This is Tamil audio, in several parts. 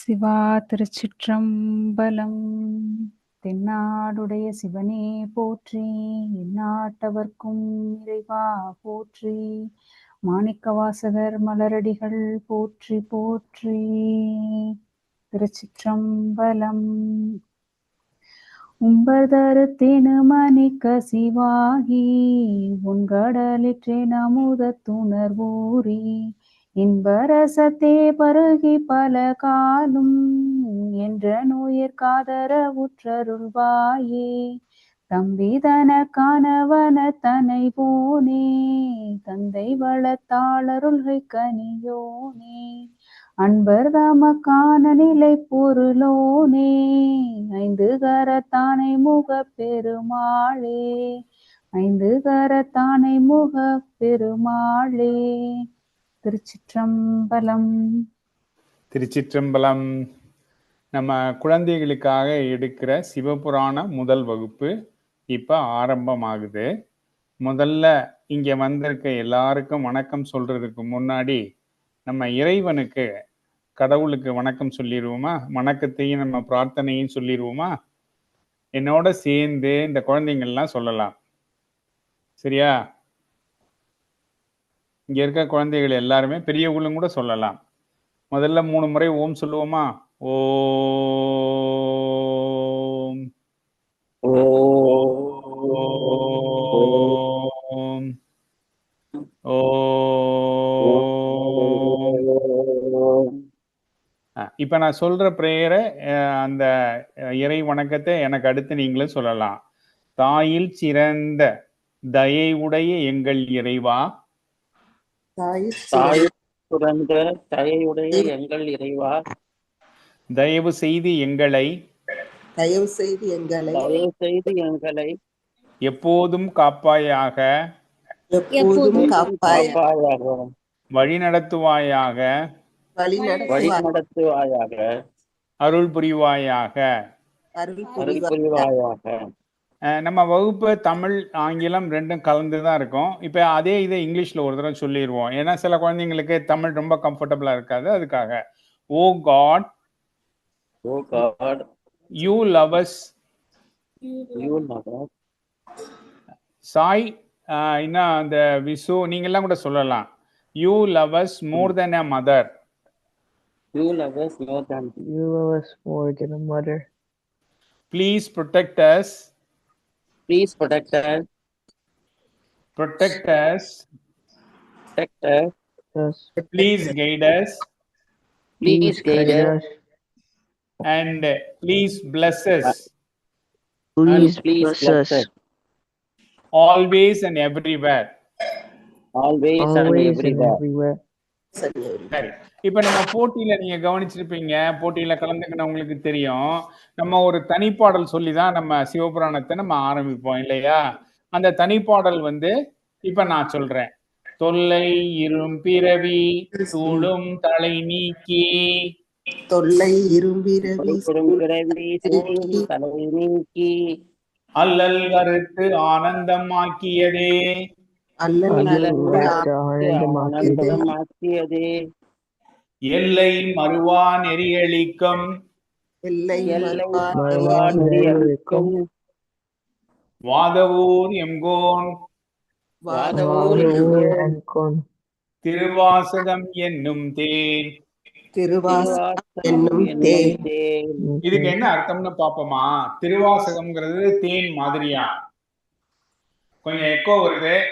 சிவா திருச்சிற்றம்பலம். தென்னாடுடைய சிவனே போற்றி எந்நாட்டவர்க்கும் இறைவா போற்றி. மாணிக்கவாசகர் மலரடிகள் போற்றி போற்றி. திருச்சிற்றம்பலம். உம்பதரு தினுமணிக்க சிவாகி உன்கடலிற்றேன் அமுத துணர்வூரி. இன்பரசத்தே பருகி பல காலும் என்ற நோயிற் காதரவுற்றருள்வாயே தம்பிதன காணவன தனை போனே தந்தை வளத்தாளருள்கை கனியோனே. அன்பர் தமக்கான நிலை பொருளோனே ஐந்து கரத்தானை முக பெருமாளே. ஐந்து கரத்தானை முக பெருமாளே. திருச்சிற்றம்பலம். திருச்சிற்றம்பலம். நம்ம குழந்தைகளுக்காக எடுக்கிற சிவபுராண முதல் வகுப்பு இப்போ ஆரம்பமாகுது. முதல்ல இங்கே வந்திருக்க எல்லாருக்கும் வணக்கம் சொல்றதுக்கு முன்னாடி நம்ம இறைவனுக்கு கடவுளுக்கு வணக்கம் சொல்லிடுவோமா வணக்கத்தையும் நம்ம பிரார்த்தனையும் சொல்லிடுவோமா என்னோட சேர்ந்து இந்த குழந்தைங்கள்லாம் சொல்லலாம். சரியா? இங்க இருக்க குழந்தைகள் எல்லாருமே பெரியவங்களும் கூட சொல்லலாம். முதல்ல மூணு முறை ஓம் சொல்லுவோமா? ஓம். ஓம். ஓம். அஹ் இப்ப நான் சொல்ற ப்ரேயரை அந்த இறை வணக்கத்தை எனக்கு அடுத்து நீங்களும் சொல்லலாம். தாயில் சிறந்த தயை உடைய எங்கள் இறைவா தயையுடைய எங்கள் இறைவா. தயவு செய்து எங்களை தயவு செய்து எங்களை தயவு செய்து எங்களை எப்போதும் காப்பாயாக எப்போதும் காப்பாயாக வழிநடத்துவாயாக வழி வழி நடத்துவாய் நடத்துவாயாக அருள் புரிவாயாக அருள் அருள் புரிவாய் புரிவாயாக நம்ம வகுப்பு தமிழ் ஆங்கிலம் ரெண்டும் கலந்து தான் இருக்கும். இப்போ அதே இதை இங்கிலீஷில் ஒரு தடவை சொல்லிடுவோம் ஏன்னா சில குழந்தைங்களுக்கு தமிழ் ரொம்ப கம்ஃபர்டபுளாக இருக்காது. அதுக்காக ஓ god oh god you love us you Sai இன்னும் அந்த விசு நீங்கள்லாம் கூட சொல்லலாம். You love us more than a mother. You love us more than You love us more than a mother. Please protect us Please protect us. Protect us. Protect us. Please guide us. Please guide us. And please bless us. Please, please bless, bless us. us. Always and everywhere. Always, Always and everywhere. And everywhere. சரி. சரி இப்ப நம்ம போட்டியில நீங்க கவனிச்சிருப்பீங்க போட்டியில கலந்துக்கினவங்களுக்கு தெரியும். நம்ம ஒரு தனிப்பாடல் சொல்லி தான் நம்ம சிவபுராணத்தை நம்ம ஆரம்பிப்போம் இல்லையா? அந்த தனிப்பாடல் வந்து இப்ப நான் சொல்றேன். தொல்லை இரும் பிறவி சூழும் தலை நீக்கி. தொல்லை இரும்பிரவி பெரும் பிறவி சூழும் தலை நீக்கி. அல்லல் கருத்து. ஆனந்தமாக்கியதே எல்லை மறுவா நெறியளிக்கும். வாதவூர் எங்கோன். திருவாசகம் என்னும் தேன். இதுக்கு என்ன அர்த்தம்னு பாப்போமா? திருவாசகம்ங்கிறது தேன் மாதிரியா? கொஞ்சம் எக்கோ வருது.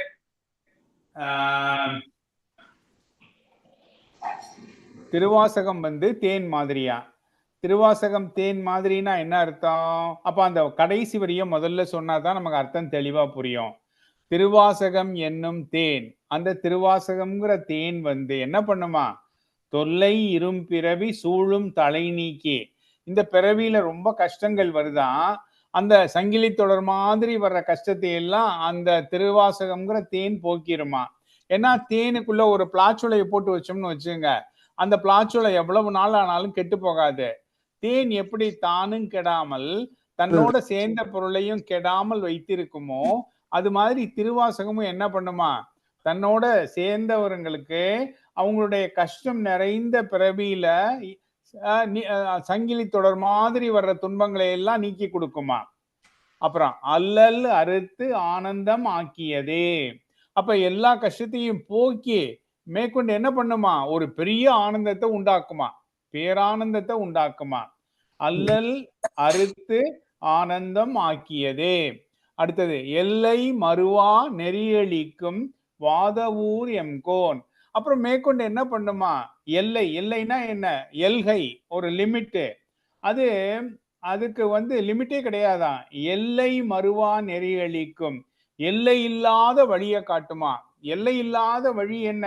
திருவாசகம் வந்து தேன் மாதிரியா? திருவாசகம் தேன் மாதிரினா என்ன அர்த்தம்? அப்ப அந்த கடைசி வரிய முதல்ல சொன்னாதான் நமக்கு அர்த்தம் தெளிவா புரியும். திருவாசகம் என்னும் தேன். அந்த திருவாசகம்ங்கிற தேன் வந்து என்ன பண்ணுமா? தொல்லை இரும் பிறவி சூழும் தலை நீக்கி. இந்த பிறவியில ரொம்ப கஷ்டங்கள் வருதான் அந்த சங்கிலி தொடர் மாதிரி வர்ற கஷ்டத்தை எல்லாம் அந்த திருவாசகம்ங்கிற தேன் போக்கிருமா. ஏன்னா தேனுக்குள்ள ஒரு பிளாச்சுளையை போட்டு வச்சோம்னு வச்சுங்க அந்த பிளாச்சுளை எவ்வளவு நாள் ஆனாலும் கெட்டு போகாது. தேன் எப்படி தானும் கெடாமல் தன்னோட சேர்ந்த பொருளையும் கெடாமல் வைத்திருக்குமோ அது மாதிரி திருவாசகமும் என்ன பண்ணுமா? தன்னோட சேர்ந்தவர்களுக்கு அவங்களுடைய கஷ்டம் நிறைந்த பிறவியில சங்கிலி தொடர் மாதிரி வர்ற துன்பங்களை எல்லாம் நீக்கி கொடுக்குமா? அப்புறம் அல்லல் அறுத்து ஆனந்தம் ஆக்கியதே. அப்ப எல்லா கஷ்டத்தையும் போக்கி மேற்கொண்டு என்ன பண்ணுமா? ஒரு பெரிய ஆனந்தத்தை உண்டாக்குமா? பேரானந்தத்தை உண்டாக்குமா? அல்லல் அறுத்து ஆனந்தம் ஆக்கியதே. அடுத்தது எல்லை மறுவா நெறியளிக்கும் வாதவூர் எம்கோன் அப்புறம் மேற்கொண்டு என்ன பண்ணுமா? எல்லை எல்லைனா என்ன? எல்கை ஒரு லிமிட்டு. அது அதுக்கு வந்து லிமிட்டே கிடையாதான் எல்லை மறுவா நெறியளிக்கும். எல்லை இல்லாத வழியை காட்டுமா? எல்லை இல்லாத வழி என்ன?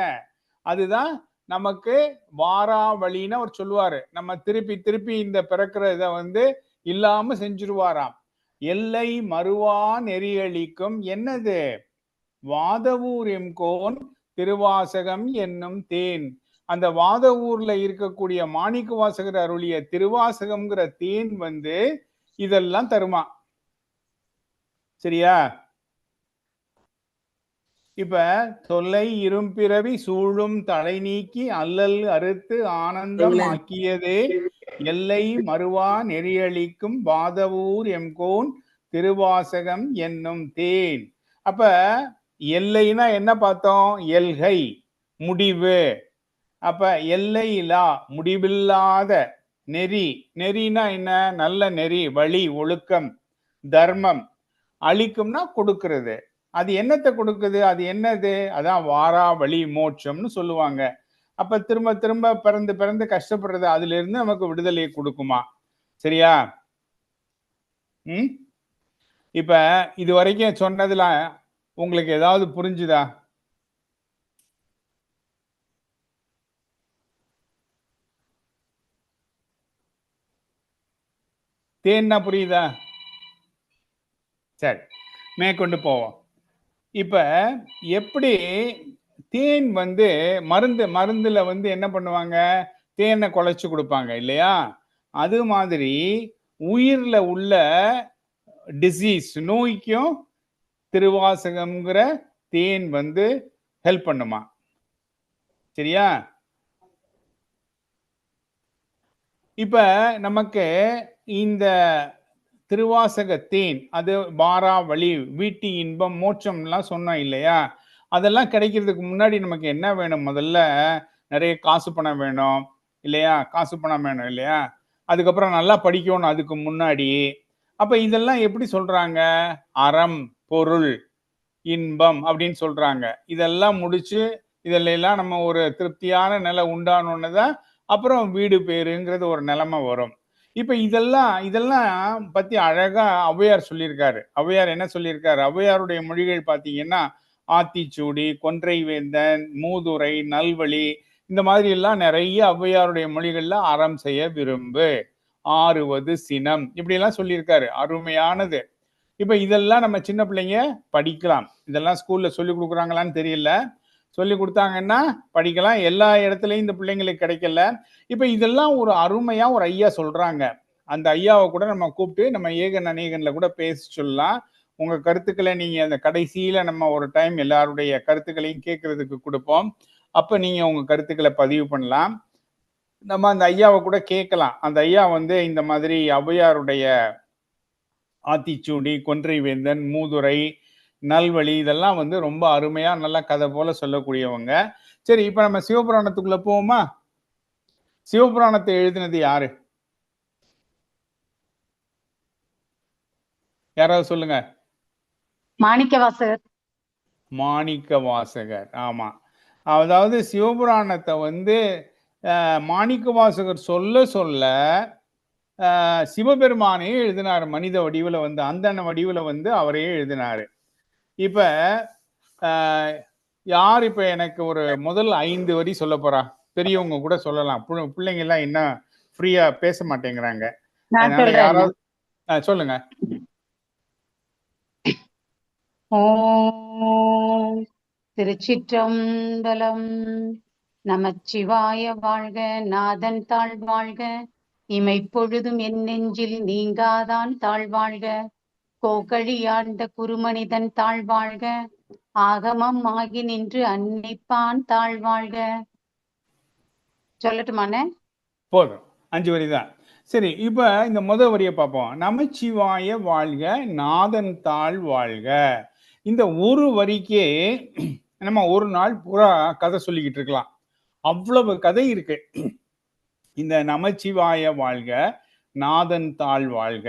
அதுதான் நமக்கு வாரா வழின்னு அவர் சொல்லுவாரு. நம்ம திருப்பி திருப்பி இந்த பிறக்கிற இதை வந்து இல்லாம செஞ்சிருவாராம். எல்லை மறுவா நெறியளிக்கும். என்னது? வாதவூர் எம்கோன் திருவாசகம் என்னும் தேன். அந்த வாதவூர்ல இருக்கக்கூடிய மாணிக்க வாசகர் அருளிய திருவாசகம்ங்கிற தேன் வந்து இதெல்லாம் தருமா? சரியா? இப்ப தொல்லை இரும்பிறவி சூழும் தலை நீக்கி அல்லல் அறுத்து ஆனந்தம். ஆக்கியதே எல்லை மறுவா நெறியளிக்கும் வாதவூர் எம்கோன் திருவாசகம் என்னும் தேன். அப்ப எல்லைனா என்ன பார்த்தோம்? எல்கை முடிவு. அப்ப எல்லையிலா முடிவில்லாத நெறி. நெறினா என்ன? நல்ல நெறி வழி ஒழுக்கம் தர்மம். அழிக்கும்னா கொடுக்கறது. அது என்னத்தை கொடுக்குது? அது என்னது? அதான் வாரா வழி மோட்சம்னு சொல்லுவாங்க. அப்ப திரும்ப திரும்ப பிறந்து பிறந்து கஷ்டப்படுறது அதுல இருந்து நமக்கு விடுதலையை கொடுக்குமா? சரியா? ம்? இப்ப இது வரைக்கும் சொன்னதுல உங்களுக்கு ஏதாவது புரிஞ்சுதா? தேன்னா புரியுதா? சரி மேற்கொண்டு போவோம். இப்ப எப்படி தேன் வந்து மருந்து மருந்துல வந்து என்ன பண்ணுவாங்க? தேனை குழைச்சு கொடுப்பாங்க இல்லையா? அது மாதிரி உயிர்ல உள்ள டிசீஸ் நோய்க்கும் திருவாசகம்ங்கிற தேன் வந்து ஹெல்ப் பண்ணுமா? சரியா? இப்ப நமக்கு இந்த திருவாசக தேன் அது வாரா வழி வீட்டு இன்பம் மோட்சம்லாம் சொன்னோம் இல்லையா? அதெல்லாம் கிடைக்கிறதுக்கு முன்னாடி நமக்கு என்ன வேணும்? முதல்ல நிறைய காசு பணம் வேணும் இல்லையா? காசு பணம் வேணும் இல்லையா? அதுக்கப்புறம் நல்லா படிக்கணும் அதுக்கு முன்னாடி. அப்ப இதெல்லாம் எப்படி சொல்றாங்க? அறம். பொருள் இன்பம் அப்படின்னு சொல்றாங்க. இதெல்லாம் முடிச்சு இதில் எல்லாம் நம்ம ஒரு திருப்தியான நிலை உண்டானோன்னு தான் அப்புறம் வீடு பேருங்கிறது ஒரு நிலைமை வரும். இப்ப இதெல்லாம் இதெல்லாம் பத்தி அழகா ஔவையார் சொல்லியிருக்காரு. ஔவையார் என்ன சொல்லியிருக்காரு? ஔவையாருடைய மொழிகள் பார்த்தீங்கன்னா ஆத்திச்சூடி கொன்றை வேந்தன் மூதுரை நல்வழி இந்த மாதிரி எல்லாம் நிறைய ஔவையாருடைய மொழிகள்ல அறம் செய்ய விரும்பு. ஆறுவது சினம் இப்படி எல்லாம் சொல்லியிருக்காரு. அருமையானது. இப்போ இதெல்லாம் நம்ம சின்ன பிள்ளைங்க படிக்கலாம். இதெல்லாம் ஸ்கூலில் சொல்லி கொடுக்குறாங்களான்னு தெரியல. சொல்லி கொடுத்தாங்கன்னா படிக்கலாம். எல்லா இடத்துலையும் இந்த பிள்ளைங்களுக்கு கிடைக்கல. இப்போ இதெல்லாம் ஒரு அருமையாக ஒரு ஐயா சொல்கிறாங்க அந்த ஐயாவை கூட நம்ம கூப்பிட்டு நம்ம ஏகன் அநேகனில் கூட பேசி சொல்லலாம். உங்கள் கருத்துக்களை நீங்கள் அந்த கடைசியில் நம்ம ஒரு டைம் எல்லாருடைய கருத்துக்களையும் கேட்கறதுக்கு கொடுப்போம். அப்போ நீங்கள் உங்கள் கருத்துக்களை பதிவு பண்ணலாம். நம்ம அந்த ஐயாவை கூட கேட்கலாம். அந்த ஐயா வந்து இந்த மாதிரி ஔவையாருடைய ஆத்திச்சூடி கொன்றை வேந்தன் மூதுரை நல்வழி இதெல்லாம் வந்து ரொம்ப அருமையா நல்ல கதை போல சொல்லக்கூடியவங்க. சரி இப்ப நம்ம சிவபுராணத்துக்குள்ள போவோமா? சிவபுராணத்தை எழுதினது யாரு? யாராவது சொல்லுங்க. மாணிக்க வாசகர். மாணிக்க வாசகர் ஆமா. அதாவது சிவபுராணத்தை வந்து மாணிக்க வாசகர் சொல்ல சொல்ல சிவபெருமானே எழுதினார் மனித வடிவுல வந்து அந்தன வடிவுல வந்து அவரே எழுதினாரு. இப்ப யார் இப்ப எனக்கு ஒரு முதல் ஐந்து வரி சொல்ல போறா? பெரியவங்க கூட சொல்லலாம். பிள்ளை- பிள்ளைங்க எல்லாம் என்ன ஃப்ரீயா பேச மாட்டேங்கிறாங்க. யாராவது சொல்லுங்க. திருச்சிற்றம்பலம். நமச்சிவாய வாழ்க நாதன் தாழ் வாழ்க. இமைப்பொழுதும் என் நெஞ்சில் நீங்காதான் தாழ்வாழ்க. கோகழி ஆண்ட குருமனிதன் தாழ்வாழ்க. ஆகமம் ஆகி நின்று அன்னிப்பான் தாழ்வாழ்க. சொல்லட்டுமாண்ணே போதும். அஞ்சு வரிதான் சரி இப்ப இந்த முத வரியை பார்ப்போம். நமச்சிவாய வாழ்க நாதன் தாழ் வாழ்க இந்த ஒரு வரிக்கே நம்ம ஒரு நாள் பூரா கதை சொல்லிக்கிட்டு இருக்கலாம். அவ்வளவு கதை இருக்கு. இந்த நமச்சிவாய வாழ்க நாதன் தாழ் வாழ்க.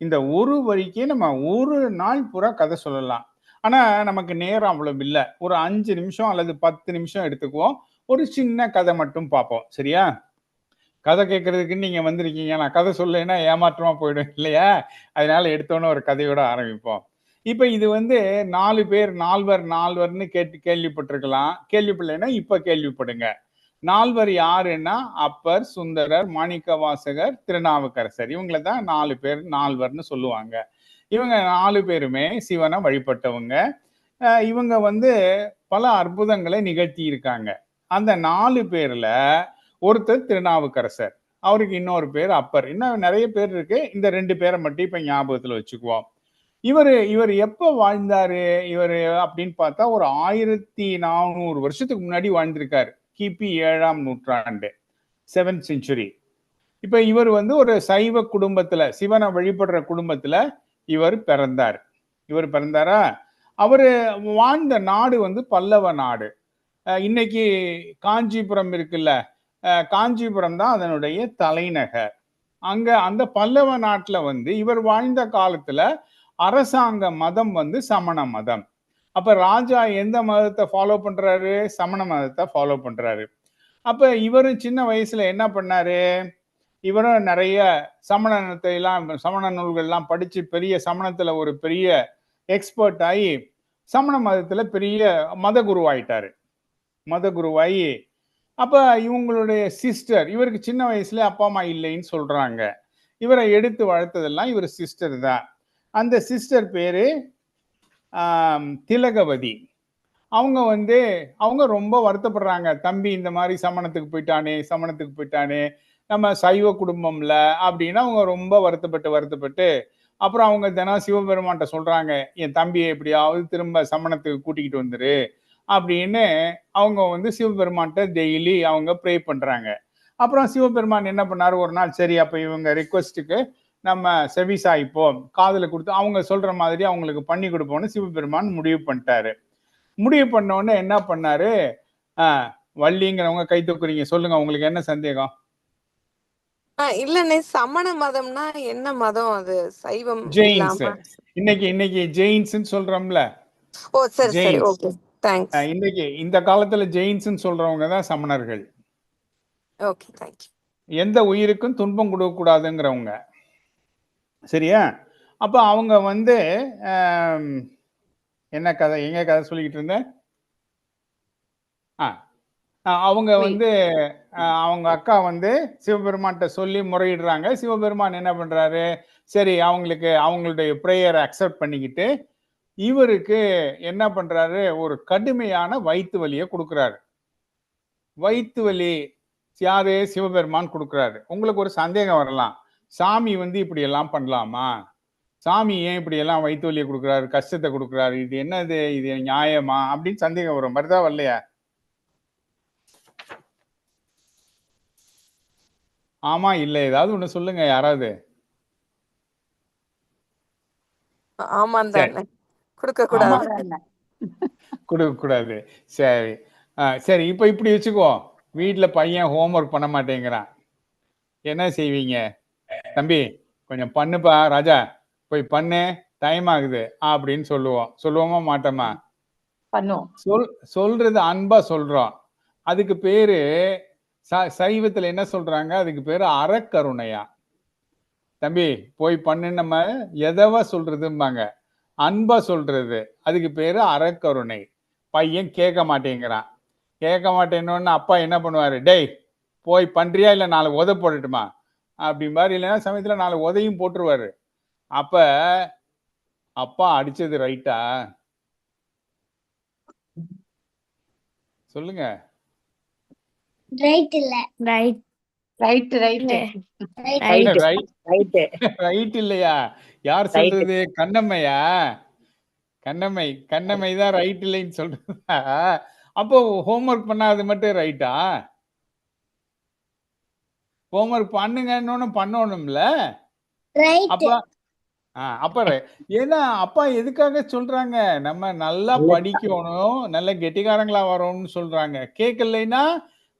இந்த ஒரு வரிக்கே நம்ம ஒரு நாள் பூரா கதை சொல்லலாம். ஆனால் நமக்கு நேரம் அவ்வளவு இல்லை. ஒரு அஞ்சு நிமிஷம் அல்லது பத்து நிமிஷம் எடுத்துக்குவோம். ஒரு சின்ன கதை மட்டும் பார்ப்போம். சரியா? கதை கேட்கறதுக்கு நீங்கள் வந்திருக்கீங்க. நான் கதை சொல்லலைன்னா ஏமாற்றமாக போயிடும் இல்லையா? அதனால எடுத்தோன்னே ஒரு கதையோட ஆரம்பிப்போம். இப்போ இது வந்து நாலு பேர் நால்வர் நால்வர்னு கேட்டு கேள்விப்பட்டிருக்கலாம். கேள்விப்படலைன்னா இப்போ கேள்விப்படுங்க. நால்வர் யாருன்னா அப்பர் சுந்தரர் மாணிக்கவாசகர் திருநாவுக்கரசர். இவங்கள தான் நாலு பேர் நால்வர்னு சொல்லுவாங்க. இவங்க நாலு பேருமே சிவனை வழிபட்டவங்க. இவங்க வந்து பல அற்புதங்களை நிகழ்த்தி இருக்காங்க அந்த நாலு பேர்ல ஒருத்தர் திருநாவுக்கரசர் அவருக்கு இன்னொரு பேர் அப்பர். இன்னும் நிறைய பேர் இருக்கு. இந்த ரெண்டு பேரை மட்டும் இப்ப ஞாபகத்துல வச்சுக்குவோம். இவர் இவர் எப்ப வாழ்ந்தாரு? இவர் அப்படின்னு பார்த்தா ஒரு ஆயிரத்தி நானூறு வருஷத்துக்கு முன்னாடி வாழ்ந்திருக்காரு. கிபி ஏழாம் நூற்றாண்டு செவன்த் செஞ்சுரி இப்போ இவர் வந்து ஒரு சைவ குடும்பத்தில் சிவனை வழிபடுற குடும்பத்தில் இவர் பிறந்தார். இவர் பிறந்தாரா? அவர் வாழ்ந்த நாடு வந்து பல்லவ நாடு. இன்னைக்கு காஞ்சிபுரம் இருக்குல்ல காஞ்சிபுரம் தான் அதனுடைய தலைநகர். அங்கே அந்த பல்லவ நாட்டில் வந்து இவர் வாழ்ந்த காலத்தில் அரசாங்க மதம் வந்து சமண மதம். அப்ப ராஜா எந்த மதத்தை ஃபாலோ பண்றாரு? சமண மதத்தை ஃபாலோ பண்றாரு. அப்ப இவரும் சின்ன வயசுல என்ன பண்ணாரு? இவரும் நிறைய சமணத்தை எல்லாம் சமண நூல்கள்லாம் படித்து படிச்சு பெரிய சமணத்துல ஒரு பெரிய எக்ஸ்பர்ட் ஆகி சமண மதத்துல பெரிய மத குருவாயிட்டாரு மத குருவாயி அப்ப இவங்களுடைய சிஸ்டர் இவருக்கு சின்ன வயசுல அப்பா அம்மா இல்லைன்னு சொல்றாங்க. இவரை எடுத்து வளர்த்ததெல்லாம் இவர் சிஸ்டர் தான். அந்த சிஸ்டர் பேரு திலகவதி. அவங்க வந்து அவங்க ரொம்ப வருத்தப்படுறாங்க. தம்பி இந்த மாதிரி சமணத்துக்கு போயிட்டானே சமணத்துக்கு போயிட்டானே நம்ம சைவ குடும்பம்ல அப்படின்னு அவங்க ரொம்ப வருத்தப்பட்டு வருத்தப்பட்டு அப்புறம் அவங்க தினம் சிவபெருமான்கிட்ட சொல்றாங்க என் தம்பியை எப்படியாவது திரும்ப சமணத்துக்கு கூட்டிக்கிட்டு வந்துரு அப்படின்னு அவங்க வந்து சிவபெருமான்கிட்ட டெய்லி அவங்க ப்ரே பண்றாங்க. அப்புறம் சிவபெருமான் என்ன பண்ணாரு? ஒரு நாள் சரி அப்ப இவங்க ரிக்வஸ்ட்டுக்கு நம்ம செவி சாய்ப்போம் காதுல கொடுத்து அவங்க சொல்ற மாதிரி அவங்களுக்கு பண்ணி கொடுப்போம்னு சிவபெருமான் முடிவு பண்ணிட்டாரு. முடிவு பண்ண உடனே என்ன பண்ணாரு? வள்ளிங்கிறவங்க கை தூக்குறீங்க. சொல்லுங்க உங்களுக்கு என்ன சந்தேகம்? ஆ, இல்லண்ணே சமண மதம்னா என்ன மதம் அது? சைவம் ஜெயின்ஸ். இன்னைக்கு இன்னைக்கு ஜெயின்ஸ்ன்னு சொல்றோம்ல. ஓ சரி சரி. ஓகே. தேங்க்ஸ் இன்னைக்கு இந்த காலத்துல ஜெயின்ஸ்ன்னு சொல்றவங்க தான் சமணர்கள். ஓகே தேங்க்யூ எந்த உயிருக்கும் துன்பம் கொடுக்க கூடாதுங்கிறவங்க சரியா? அப்ப அவங்க வந்து என்ன கதை எங்க கதை சொல்லிக்கிட்டு இருந்தேன்? ஆ அவங்க வந்து அவங்க அக்கா வந்து சிவபெருமான்கிட்ட சொல்லி முறையிடுறாங்க. சிவபெருமான் என்ன பண்றாரு? சரி அவங்களுக்கு அவங்களுடைய ப்ரேயரை அக்செப்ட் பண்ணிக்கிட்டு இவருக்கு என்ன பண்றாரு? ஒரு கடுமையான வயிற்று வலியை கொடுக்குறாரு. வயிற்று வலி யாரு சிவபெருமான் கொடுக்குறாரு. உங்களுக்கு ஒரு சந்தேகம் வரலாம். சாமி வந்து இப்படி எல்லாம் பண்ணலாமா? சாமி ஏன் இப்படி எல்லாம் வயிற்று வலியை கொடுக்குறாரு கஷ்டத்தை கொடுக்குறாரு? இது என்னது? இது நியாயமா? அப்படின்னு சந்தேகம் வரும். வருதா வரலையா? ஆமா இல்ல. ஏதாவது ஒண்ணு சொல்லுங்க யாராவது. கொடுக்க கூடாது. கொடுக்க கூடாது. சரி. சரி. இப்ப இப்படி வச்சுக்கோ வீட்ல பையன் ஹோம்ஒர்க் பண்ண மாட்டேங்கிறான். என்ன செய்வீங்க? தம்பி கொஞ்சம் பண்ணுப்பா ராஜா. போய் பண்ணு டைம் ஆகுது அப்படின்னு சொல்லுவோம். சொல்லுவோமா மாட்டோமா? பண்ணுவோம். சொல் சொல்றது அன்பா சொல்றோம். அதுக்கு பேரு சைவத்துல என்ன சொல்றாங்க? அதுக்கு பேரு அறக்கருணையா. தம்பி போய் பண்ணு நம்ம எதவா சொல்றதும்பாங்க. அன்பா சொல்றது அதுக்கு பேரு அறக்கருணை. பையன் கேட்க மாட்டேங்கிறான். கேட்க மாட்டேன்னு அப்பா என்ன பண்ணுவாரு? டேய் போய் பண்றியா? இல்ல நாலு உத போடட்டுமா? அப்படி மாதிரி இல்லைன்னா சமயத்துல நாலு உதையும் போட்டுருவாரு. அப்ப அப்பா அடிச்சது ரைட்டா சொல்லுங்க. ரைட் இல்ல. Right right right right right இல்லையா? யார். சொல்றது? கண்ணம்மையா? கண்ணம்மை கண்ணம்மை தான் ரைட் இல்லைன்னு சொல்றதா? அப்போ ஹோம்ஒர்க் பண்ணாது மட்டும் ரைட்டா ஹோம்ஒர்க் பண்ணுங்கன்னு பண்ணணும்ல? அப்ப அப்ப ஏன்னா அப்பா எதுக்காக சொல்றாங்க? நம்ம நல்லா படிக்கணும் நல்ல கெட்டிக்காரங்களா வரணும்னு சொல்றாங்க. கேட்கலைன்னா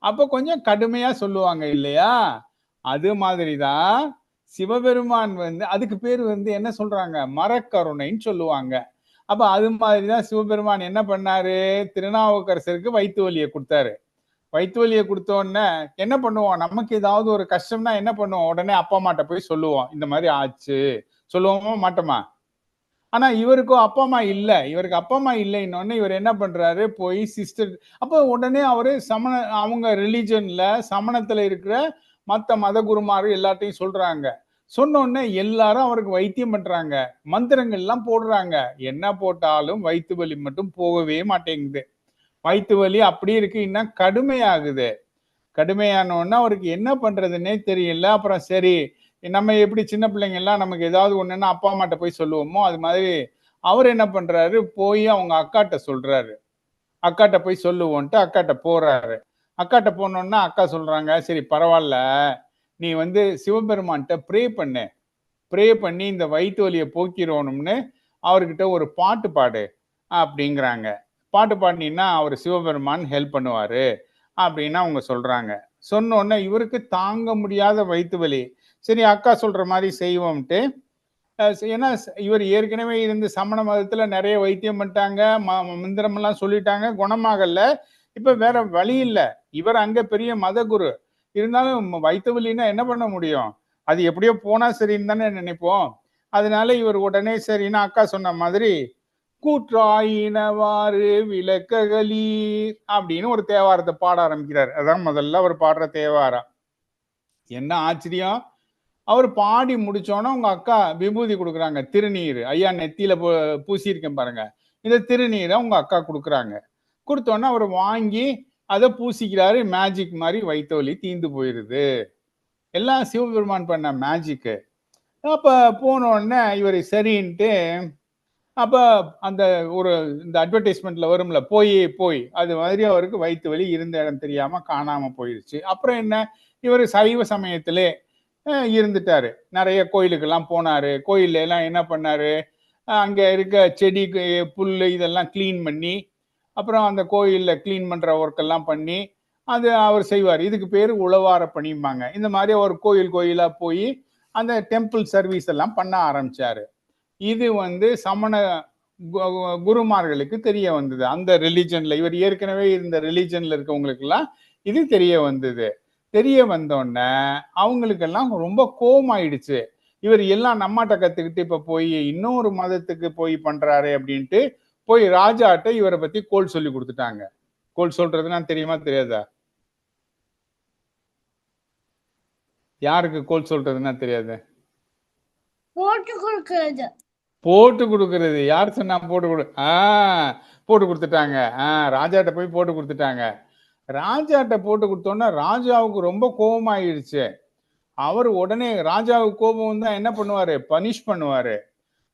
அப்ப கொஞ்சம் கடுமையா சொல்லுவாங்க இல்லையா? அது மாதிரிதான் சிவபெருமான் வந்து அதுக்கு பேர் வந்து என்ன சொல்றாங்க? மரக்கருணைன்னு சொல்லுவாங்க. அப்ப அது மாதிரிதான் சிவபெருமான் என்ன பண்ணாரு? திருநாவுக்கரசருக்கு வயிற்று வலியை கொடுத்தாரு. வயிற்று வலியை கொடுத்த என்ன பண்ணுவோம்? நமக்கு ஏதாவது ஒரு கஷ்டம்னா என்ன பண்ணுவோம்? உடனே அப்பா அம்மாட்ட போய் சொல்லுவோம். இந்த மாதிரி ஆச்சு. சொல்லுவோமா? மாட்டோமா? ஆனா இவருக்கும் அப்பா அம்மா இல்ல. இவருக்கு அப்பா அம்மா இல்லைன்னொன்னு இவர் என்ன பண்றாரு? போய் சிஸ்டர் அப்போ உடனே அவரு சமண அவங்க ரிலிஜன்ல சமணத்துல இருக்கிற மற்ற மத குருமாரு எல்லாத்தையும் சொல்றாங்க. சொன்னோடனே எல்லாரும் அவருக்கு வைத்தியம் பண்றாங்க. மந்திரங்கள்லாம் போடுறாங்க. என்ன போட்டாலும் வயிற்று வலி மட்டும் போகவே மாட்டேங்குது. வயிற்று வலி அப்படி இருக்கு இன்னும் கடுமையாகுது. கடுமையான அவருக்கு என்ன பண்றதுன்னே தெரியல. அப்புறம் சரி நம்ம எப்படி சின்ன பிள்ளைங்க எல்லாம் நமக்கு ஏதாவது ஒண்ணுன்னா அப்பா அம்மாட்ட போய் சொல்லுவோமோ அது மாதிரி அவர் என்ன பண்றாரு? போய் அவங்க அக்காட்ட சொல்றாரு. அக்காட்ட போய் சொல்லுவோன்ட்டு அக்காட்ட போறாரு. அக்காட்ட போனோன்னா அக்கா சொல்றாங்க சரி பரவாயில்ல நீ வந்து சிவபெருமான்கிட்ட ப்ரே பண்ணு. ப்ரே பண்ணி இந்த வயிற்று வலியை போக்கிடணும்னு அவர்கிட்ட ஒரு பாட்டு பாடு அப்படிங்கிறாங்க. பாட்டு பாடினீங்கன்னா அவர் சிவபெருமான் ஹெல்ப் பண்ணுவார் அப்படின்னு அவங்க சொல்கிறாங்க சொன்னோடனே இவருக்கு தாங்க முடியாத வயிற்று வலி. சரி அக்கா சொல்கிற மாதிரி செய்வோம்ட்டு. ஏன்னா இவர் ஏற்கனவே இருந்து சமண மதத்தில் நிறைய வைத்தியம் பண்ணிட்டாங்க. ம- மந்திரமெல்லாம் சொல்லிட்டாங்க. குணமாகல. இப்போ வேற வழி இல்லை. இவர் அங்கே பெரிய மத குரு இருந்தாலும் வயிற்று வலின்னா என்ன பண்ண முடியும்? அது எப்படியோ போனால் சரின்னு தானே நினைப்போம். அதனால இவர் உடனே சரின்னு அக்கா சொன்ன மாதிரி கூற்றாயினவாறு விளக்ககளீர் அப்படின்னு ஒரு தேவாரத்தை பாட ஆரம்பிக்கிறார். அதான் முதல்ல அவர் பாடுற தேவாரம். என்ன ஆச்சரியம்? அவர் பாடி முடிச்சோன்னே உங்க அக்கா விபூதி கொடுக்குறாங்க திருநீர். ஐயா நெத்தியில பூசியிருக்கேன் பாருங்க. இந்த திருநீரை உங்க அக்கா கொடுக்குறாங்க. கொடுத்தோன்னே அவர் வாங்கி அதை பூசிக்கிறாரு மேஜிக் மாதிரி வைத்தோலி தீந்து போயிருது. எல்லாம் சிவபெருமான் பண்ண மேஜிக்கு அப்ப போனோடனே இவர் சரின்ட்டு அப்ப அந்த ஒரு இந்த அட்வர்டைஸ்மெண்ட்ல வரும்ல போய் போய். அது மாதிரி அவருக்கு வயிற்று வலி இருந்த இடம் தெரியாம காணாம போயிருச்சு. அப்புறம் என்ன? இவர் சைவ சமயத்திலே இருந்துட்டாரு. நிறைய கோயிலுக்கெல்லாம் போனாரு. கோயில்ல எல்லாம் என்ன பண்ணாரு? அங்கே அங்க இருக்க செடி புல் இதெல்லாம் க்ளீன் பண்ணி அப்புறம் அந்த கோயிலில் க்ளீன் பண்ற ஒர்க் எல்லாம் பண்ணி அது அவர் செய்வார். இதுக்கு பேர் உழவார பணிம்பாங்க. இந்த மாதிரி ஒரு கோயில் கோயிலா போய் அந்த டெம்பிள் சர்வீஸ் எல்லாம் பண்ண ஆரம்பிச்சாரு. இது வந்து சமண கு- குருமார்களுக்கு தெரிய வந்தது. அந்த ரிலிஜன்ல இவர் ஏற்கனவே இருந்த ரிலிஜன்ல இருக்கவங்களுக்கெல்லாம் இது தெரிய வந்தது. தெரிய வந்தோடனே அவங்களுக்கெல்லாம் ரொம்ப கோவமாயிடுச்சு. இவர் எல்லாம் நம்மாட்ட கத்துக்கிட்டு இப்ப போய் இன்னொரு மதத்துக்கு போய் பண்றாரு அப்படின்ட்டு போய் ராஜாட்ட இவரை பத்தி கோல் சொல்லி கொடுத்துட்டாங்க. கோல் சொல்றதுன்னா தெரியுமா தெரியாதா? யாருக்கு கோல் சொல்றதுன்னா தெரியாது? போட்டு போட்டு கொடுக்கறது. யார் சொன்னா போட்டு கொடு? ஆ போட்டு கொடுத்துட்டாங்க. ஆ ராஜாட்ட போய் போட்டு கொடுத்துட்டாங்க. ராஜாட்ட போட்டு கொடுத்தோன்னா ராஜாவுக்கு ரொம்ப கோபமாயிடுச்சு. அவர் உடனே ராஜாவுக்கு கோபம் தான் என்ன பண்ணுவாரு? பனிஷ் பண்ணுவாரு.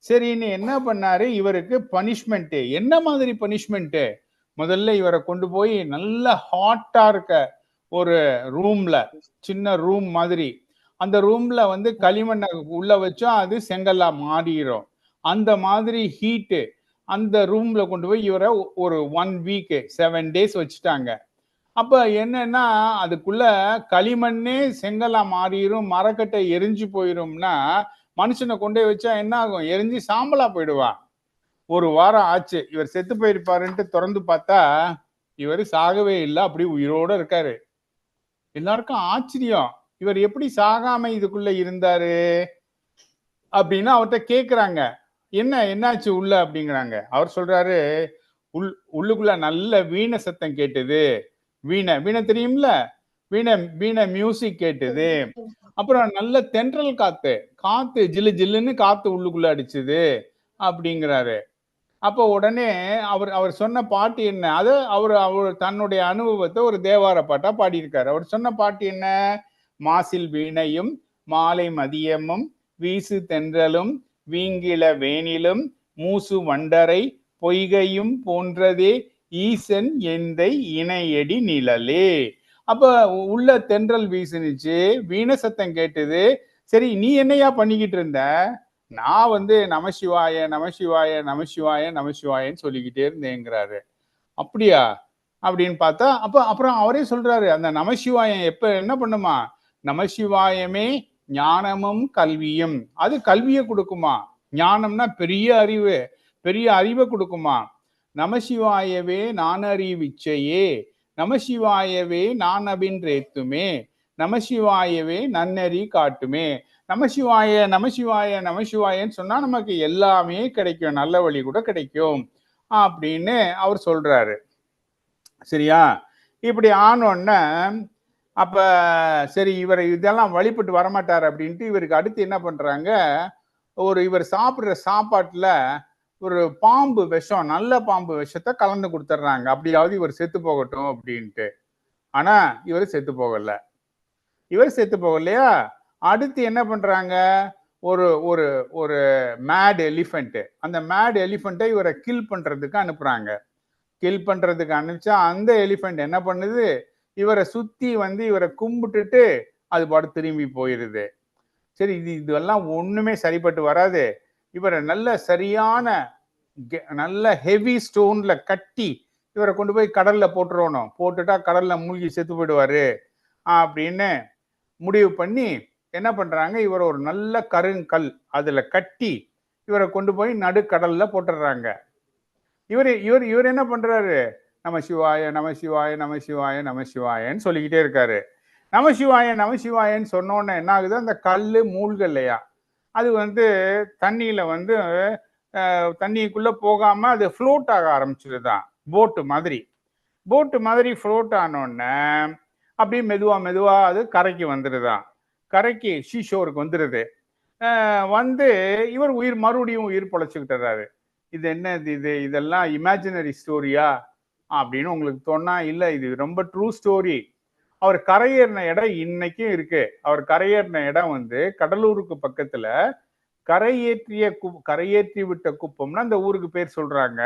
சரின்னு என்ன பண்ணாரு? இவருக்கு பனிஷ்மெண்ட்டு. என்ன மாதிரி பனிஷ்மெண்ட்டு? முதல்ல இவரை கொண்டு போய் நல்ல ஹாட்டா இருக்க ஒரு ரூம்ல சின்ன ரூம் மாதிரி. அந்த ரூம்ல வந்து களிமண்ணை உள்ள வச்சா அது செங்கல்லா மாறிடும் அந்த மாதிரி ஹீட்டு அந்த ரூம்ல கொண்டு போய் இவரை ஒரு ஒன் வீக்கு செவன் டேஸ் வச்சுட்டாங்க. அப்ப என்னன்னா அதுக்குள்ள களிமண்ணே செங்கலா மாறிடும் மரக்கட்டை எரிஞ்சு போயிரும்னா மனுஷனை கொண்டு போய் வச்சா என்ன ஆகும் எரிஞ்சு சாம்பலா போயிடுவா. ஒரு வாரம் ஆச்சு. இவர் செத்து போயிருப்பாருன்ட்டு திறந்து பார்த்தா இவர் சாகவே இல்லை. அப்படி உயிரோட இருக்காரு. எல்லாருக்கும் ஆச்சரியம். இவர் எப்படி சாகாம இதுக்குள்ள இருந்தாரு? அப்படின்னு அவர்கிட்ட கேக்குறாங்க. என்ன என்னாச்சு உள்ள அப்படிங்கிறாங்க. அவர் சொல்றாரு உள் உள்ளுக்குள்ள நல்ல வீண சத்தம் கேட்டது. வீணை வீணை தெரியும்ல? வீணை வீணை மியூசிக் கேட்டது. அப்புறம் நல்ல தென்றல் காத்து காத்து ஜில்லு ஜில்லுன்னு காத்து உள்ளுக்குள்ள அடிச்சுது அப்படிங்கிறாரு. அப்போ உடனே அவர் அவர் சொன்ன பாட்டு என்ன? அது அவர் அவர் தன்னுடைய அனுபவத்தை ஒரு தேவார பாட்டா பாடியிருக்காரு. அவர் சொன்ன பாட்டு என்ன? மாசில் வீணையும் மாலை மதியமும் வீசு தென்றலும் வீங்கில வேனிலும் மூசு வண்டரை பொய்கையும் போன்றதே ஈசன் எந்தை இணையடி நிழலே. அப்ப உள்ள தென்றல் வீசுனுச்சு வீண சத்தம் கேட்டது சரி நீ என்னையா பண்ணிக்கிட்டு இருந்த? நான் வந்து நமசிவாய நமசிவாய நமசிவாய நமசிவாயன்னு சொல்லிக்கிட்டே இருந்தேங்கிறாரு. அப்படியா? அப்படின்னு பார்த்தா அப்ப அப்புறம் அவரே சொல்றாரு அந்த நமசிவாயம் எப்ப என்ன பண்ணுமா? நமசிவாயமே ஞானமும் கல்வியும். அது கல்வியை கொடுக்குமா? ஞானம்னா பெரிய அறிவு பெரிய அறிவை கொடுக்குமா? நமசிவாயவே நான் அறிவிச்சையே நமசிவாயவே நான் அபின்றேத்துமே நமசிவாயவே நன்னறி காட்டுமே. நமசிவாய நமசிவாய நமசிவாயன்னு சொன்னா நமக்கு எல்லாமே கிடைக்கும். நல்ல வழி கூட கிடைக்கும். அப்படின்னு அவர் சொல்றாரு. சரியா? இப்படி ஆனோன்ன அப்போ சரி இவர் இதெல்லாம் வழிபட்டு வரமாட்டார் அப்படின்ட்டு இவருக்கு அடுத்து என்ன பண்ணுறாங்க ஒரு இவர் சாப்பிட்ற சாப்பாட்டில் ஒரு பாம்பு விஷம் நல்ல பாம்பு விஷத்தை கலந்து கொடுத்துட்றாங்க. அப்படியாவது இவர் செத்து போகட்டும் அப்படின்ட்டு. ஆனால் இவர் செத்து போகல. இவர் செத்து போகலையா? அடுத்து என்ன பண்ணுறாங்க ஒரு ஒரு ஒரு மேட் எலிஃபெண்ட்டு அந்த மேட் எலிஃபெண்ட்டை இவரை கில் பண்ணுறதுக்கு அனுப்புகிறாங்க கில் பண்ணுறதுக்கு அனுப்பிச்சா அந்த எலிஃபெண்ட் என்ன பண்ணுது? இவரை சுத்தி வந்து இவரை கும்பிட்டுட்டு அது பாட்டு திரும்பி போயிருது. சரி இது இதெல்லாம் ஒண்ணுமே சரிப்பட்டு வராது. இவரை நல்ல சரியான நல்ல ஹெவி ஸ்டோன்ல கட்டி இவரை கொண்டு போய் கடல்ல போட்டுருவணும் போட்டுட்டா கடல்ல மூழ்கி செத்து போயிடுவாரு. அப்படின்னு முடிவு பண்ணி என்ன பண்றாங்க? இவர் ஒரு நல்ல கருங்கல் அதுல கட்டி இவரை கொண்டு போய் நடுக்கடல்ல போட்டுடுறாங்க இவர் இவர் இவர் என்ன பண்றாரு? நம சிவாய நம சிவாய நம சிவாய நம சிவாயன்னு சொல்லிக்கிட்டே இருக்காரு. நம சிவாய நம சிவாயன்னு என்ன ஆகுது? அந்த கல் மூழ்கல் இல்லையா? அது வந்து தண்ணியில் வந்து தண்ணிக்குள்ளே போகாமல் அது ஃப்ளோட் ஆக ஆரம்பிச்சிருதான் போட்டு மாதிரி. போட்டு மாதிரி ஃப்ளோட் ஆனோடனே அப்படியே மெதுவாக மெதுவாக அது கரைக்கு வந்துடுதான் கரைக்கு ஷீஷோருக்கு வந்துடுது. வந்து இவர் உயிர் மறுபடியும் உயிர் பொழைச்சிக்கிட்டுறாரு இது என்னது இது? இதெல்லாம் இமேஜினரி ஸ்டோரியா அப்படின்னு உங்களுக்கு சொன்னா இல்லை இது ரொம்ப ட்ரூ ஸ்டோரி அவர் கரையேறின இடம் இன்னைக்கும் இருக்கு. அவர் கரையேறின இடம் வந்து கடலூருக்கு பக்கத்துல கரையேற்றிய கு கரையேற்றி விட்ட குப்பம்னு அந்த ஊருக்கு பேர் சொல்றாங்க.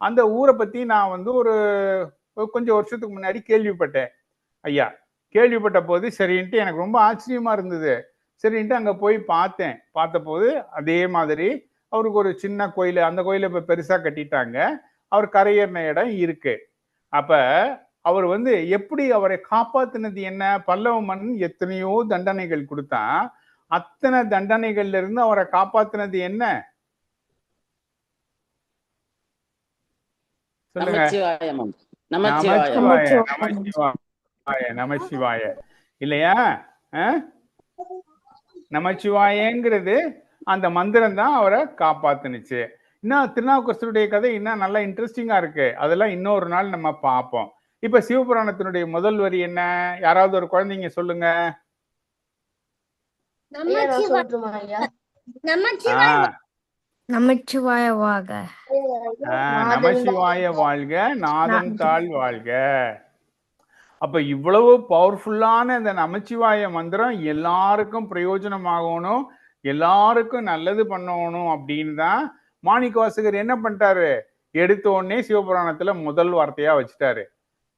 அந்த ஊரை பத்தி நான் வந்து ஒரு கொஞ்சம் வருஷத்துக்கு முன்னாடி கேள்விப்பட்டேன். ஐயா கேள்விப்பட்ட போது சரின்ட்டு எனக்கு ரொம்ப ஆச்சரியமா இருந்தது. சரின்ட்டு அங்க போய் பார்த்தேன். பார்த்தபோது அதே மாதிரி அவருக்கு ஒரு சின்ன கோயில் அந்த கோயிலை இப்ப பெருசா கட்டிட்டாங்க. அவர் கரையேறின இடம் இருக்கு. அப்ப அவர் வந்து எப்படி அவரை காப்பாத்தினது என்ன? பல்லவ மன்னன் எத்தனையோ தண்டனைகள் கொடுத்தான். அத்தனை தண்டனைகள்ல இருந்து அவரை காப்பாத்தினது என்ன? சொல்லுங்க. நமச்சிவாய நமச்சிவாய இல்லையா? அஹ்? நமசிவாயங்கிறது அந்த மந்திரம் தான் அவரை காப்பாத்துனுச்சு. இன்னும் திருநாவுக்கரசருடைய கதை இன்னும் நல்லா இன்ட்ரெஸ்டிங்கா இருக்கு? அதெல்லாம் இன்னொரு நாள் நம்ம பார்ப்போம். இப்ப சிவபுராணத்தினுடைய முதல் வரி என்ன? யாராவது ஒரு குழந்தைங்க சொல்லுங்க. நமச்சிவாய வாழ்க. நாதன் தாழ் வாழ்க. அப்ப இவ்வளவு பவர்ஃபுல்லான இந்த நமச்சிவாய மந்திரம் எல்லாருக்கும் பிரயோஜனமாகணும் எல்லாருக்கும் நல்லது பண்ணணும் அப்படின்னு தான் மாணிக்க வாசகர் என்ன பண்ணிட்டாரு? எடுத்த உடனே சிவபுராணத்துல முதல் வார்த்தையா வச்சுட்டாரு.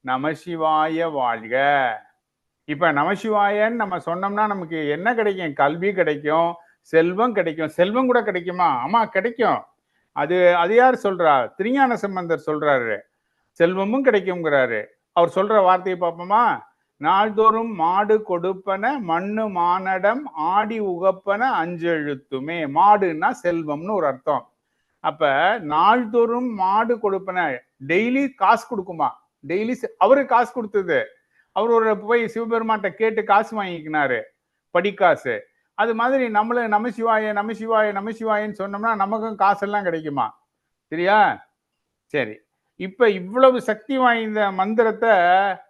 நமசிவாய வாழ்க. இப்ப நமசிவாயன்னு நம்ம சொன்னோம்னா நமக்கு என்ன கிடைக்கும்? கல்வி கிடைக்கும் செல்வம் கிடைக்கும். செல்வம் கூட கிடைக்குமா? ஆமா கிடைக்கும். அது அது யார் சொல்றா? திருஞான சம்பந்தர் சொல்றாரு. செல்வமும் கிடைக்குங்கிறாரு அவர் சொல்ற வார்த்தையை பார்ப்போமா? நாள்தோறும் மாடு கொடுப்பன மண்ணு மானடம் ஆடி உகப்பன அஞ்செழுத்துமே. மாடுன்னா செல்வம்னு ஒரு அர்த்தம். அப்ப நாள்தோறும் மாடு கொடுப்பன. டெய்லி காசு கொடுக்குமா? டெய்லி அவரு காசு கொடுத்தது. அவர் ஒரு போய் சிவபெருமான்ட்ட கேட்டு காசு வாங்கிக்கினாரு. படிக்காசு அது மாதிரி நம்மள நமசிவாய நமசிவாய நமசிவாயன்னு சொன்னோம்னா நமக்கும் காசெல்லாம் கிடைக்குமா? சரியா? சரி. இப்ப இவ்வளவு சக்தி வாய்ந்த மந்திரத்தை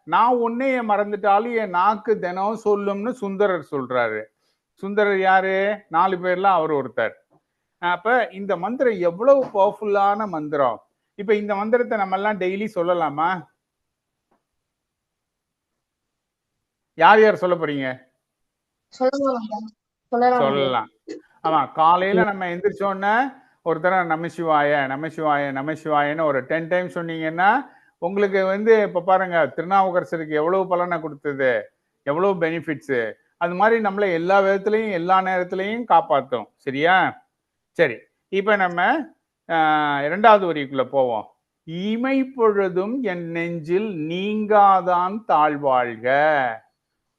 நான் ஒன்னைய மறந்துட்டாலும் என் நாக்கு தினம் சொல்லும்னு சுந்தரர் சொல்றாரு. சுந்தரர் யாரு? நாலு பேர்லாம் அவர் ஒருத்தர். அப்ப இந்த மந்திரம் எவ்வளவு பவர்ஃபுல்லான மந்திரம்? இப்ப இந்த மந்திரத்தை நம்ம எல்லாம் டெய்லி சொல்லலாமா? யார் யார் சொல்ல போறீங்க? சொல்லலாம் ஆமா காலையில நம்ம எந்திரிச்ச உடனே ஒரு தடவை நமசிவாய நமசிவாய நமசிவாயன்னு ஒரு டென் டைம் சொன்னீங்கன்னா உங்களுக்கு வந்து இப்ப பாருங்க திருநாவுக்கரசருக்கு எவ்வளவு பலனை கொடுத்தது எவ்வளவு பெனிஃபிட்ஸ் அது மாதிரி நம்மள எல்லா விதத்துலையும் எல்லா நேரத்துலையும் காப்பாத்தும். சரியா? சரி இப்போ நம்ம இரண்டாவது வரிக்குள்ள போவோம். இமை பொழுதும் என் நெஞ்சில் நீங்காதான் தாழ்வாழ்க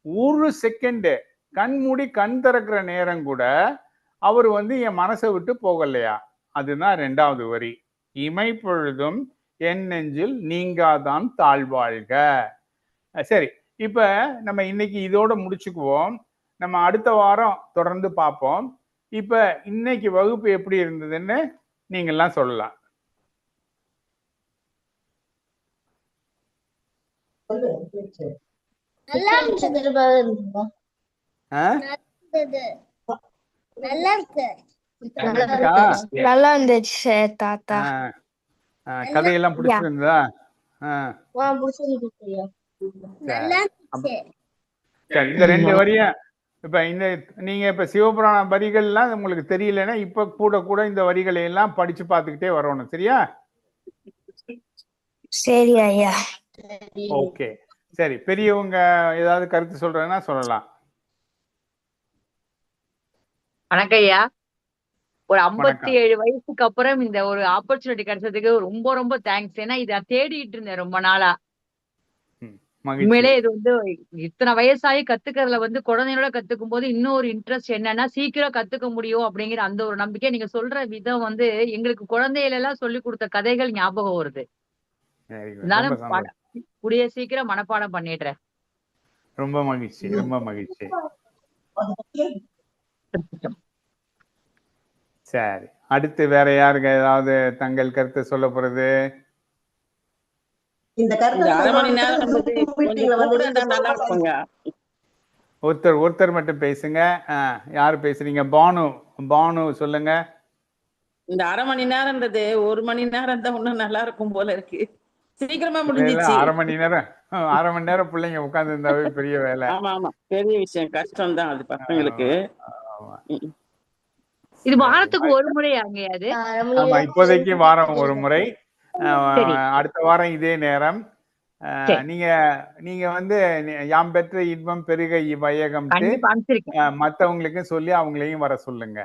ஒரு செகண்டு கண் மூடி கண் திறக்கிற நேரம் கூட அவர் வந்து என் மனசை விட்டு போகலையா? அதுதான் ரெண்டாவது வரி. இமை பொழுதும் என் நெஞ்சில் நீங்காதான் தாழ்வாழ்க சரி இப்போ நம்ம இன்னைக்கு இதோட முடிச்சுக்குவோம். நம்ம அடுத்த வாரம் தொடர்ந்து பார்ப்போம். இப்ப இன்னைக்கு வகுப்பு எப்படி இருந்ததுன்னு நீங்கெல்லாம் சொல்லலாம். நல்லா இருந்துச்சு. தாத்தா. கதையெல்லாம் பிடிச்சிருந்ததா? இந்த ரெண்டு வரியும் இப்ப இந்த நீங்க இப்ப சிவபுராண வரிகள்லாம் உங்களுக்கு தெரியலன்னா இப்ப கூட கூட இந்த வரிகளை எல்லாம் படிச்சு பார்த்துக்கிட்டே வரணும். சரியா? சரி ஐயா. ஓகே. சரி பெரியவங்க ஏதாவது கருத்து சொல்றேன்னா சொல்லலாம். வணக்கம் ஐயா. ஒரு. ஐம்பத்தி ஏழு வயசுக்கு அப்புறம் இந்த ஒரு ஆப்பர்ச்சுனிட்டி கிடைச்சதுக்கு ரொம்ப ரொம்ப தேங்க்ஸ் ஏன்னா இதை தேடிட்டு இருந்தேன் ரொம்ப நாளா. உண்மையிலே இது வந்து இத்தனை வயசாகி கத்துக்கிறதுல வந்து குழந்தைகளோட கத்துக்கும் போது இன்னும் ஒரு இன்ட்ரெஸ்ட் என்னன்னா சீக்கிரம் கத்துக்க முடியும் அப்படிங்கிற அந்த ஒரு நம்பிக்கை. நீங்க சொல்ற விதம் வந்து எங்களுக்கு குழந்தையில எல்லாம் சொல்லி கொடுத்த கதைகள் ஞாபகம் வருது. பட- கூடிய சீக்கிரம் மனப்பாடம் பண்ணிடுறேன். ரொம்ப மகிழ்ச்சி ரொம்ப மகிழ்ச்சி. சரி அடுத்து வேற யாருங்க ஏதாவது தங்கள் கருத்து சொல்ல போறது? நல்லா இருக்குங்க ஒருத்தர் ஒருத்தர் மட்டும் பேசுங்க. யாரு பேசுறீங்க? பானு பானு சொல்லுங்க. இந்த அரை மணி நேரம்ன்றது ஒரு மணி நேரம் தான் இன்னும் நல்லா இருக்கும் போல இருக்கு. சீக்கிரமா முடிஞ்சிச்சு. அரை மணி நேரம். அரை மணி நேரம் பிள்ளைங்க உட்கார்ந்து இருந்தாவே பெரிய வேலை. ஆமா ஆமா. பெரிய விஷயம். கஷ்டம் தான் அது பசங்களுக்கு. இது வாரத்துக்கு ஒரு முறை அங்கே அது ஆமா இப்போதைக்கு வாரம் ஒரு முறை. அடுத்த வாரம் இதே நேரம். நீங்க நீங்க வந்து யாம் பெற்ற இன்பம் பெருக இவ்வையகம் மத்தவங்களுக்கும் சொல்லி அவங்களையும் வர சொல்லுங்க.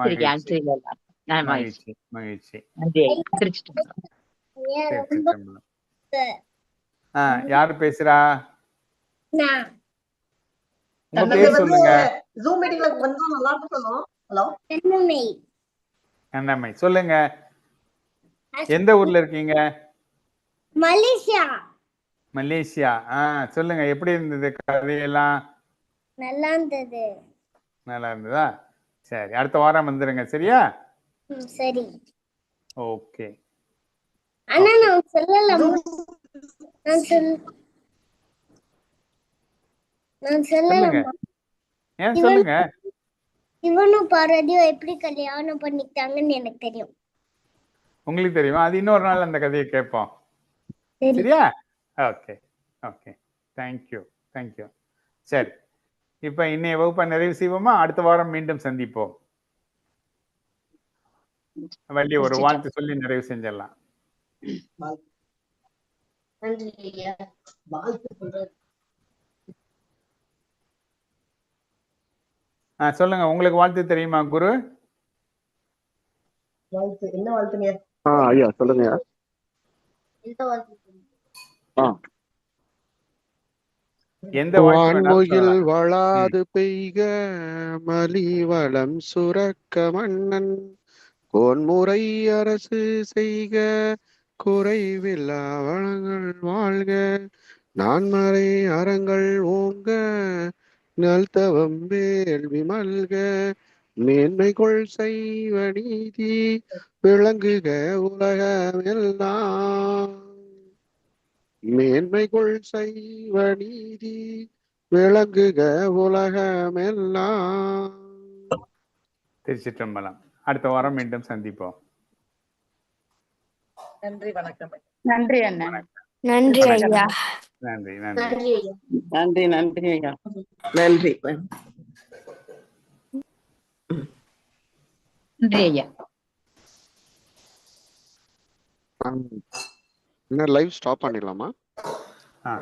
மகிழ்ச்சி. மகிழ்ச்சி. யாரு பேசுறா? உங்க பேர் சொல்லுங்க. ஜூம் மீட்டிங்ல வந்தா நல்லா இருக்கும் சொல்லணும் ஹலோ? பெண்ணுமை கண்ணம்மை சொல்லுங்க. எந்த ஊர்ல இருக்கீங்க? மலேசியா. மலேசியா. ஆஹ் சொல்லுங்க எப்படி இருந்தது கதையெல்லாம்? நல்லா இருந்தது. நல்லா இருந்ததா? சரி அடுத்த வாரம் வந்துருங்க சரியா? சரி. ஓகே. ஆனா நான் சொல்லல. நான் சொல் நான் சொல்லல. ஏன் சொல்லுங்க? இவனும் பார்வதியும் எப்படி கல்யாணம் பண்ணிக்கிட்டாங்கன்னு எனக்கு தெரியும். உங்களுக்கு தெரியுமா? அது இன்னொரு நாள் அந்த கதையை கேட்போம். சரி. சரியா? ஓகே. ஓகே. தேங்க்யூ தேங்க்யூ சரி. இப்போ இன்னைய வகுப்பை நிறைவு செய்வோமா? அடுத்த வாரம் மீண்டும் சந்திப்போம். வள்ளி ஒரு வாழ்த்து சொல்லி நிறைவு செஞ்சிடலாம். சொல்லுங்க. உங்களுக்கு வாழ்த்து தெரியுமா குரு? வாழ்த்து. என்ன வாழ்த்துங்க? ஆ ஐயா சொல்லுங்க எந்த சொல்லலாம். வளாது பெய்க மலி வளம் சுரக்க மன்னன். கோன்முறை அரசு செய்க குறைவில்லா வளங்கள் வாழ்க. நான்மறை அறங்கள் ஓங்க நல்தவம் வேள்வி மல்க. மேன்மை கொள் செய்வ நீதி விளங்குக உலகமெல்லாம். மேன்மை கொள் செய்வ நீதி விளங்குக உலகமெல்லாம். திருச்சிற்றம்பலம். அடுத்த வாரம் மீண்டும் சந்திப்போம். நன்றி வணக்கம். நன்றி அண்ணா. நன்றி ஐயா. நன்றி நன்றி. நன்றி நன்றி ஐயா. நன்றி. நன்றி ஐயா ஆம். என்ன லைவ் ஸ்டாப் பண்ணிடலாமா ஆ.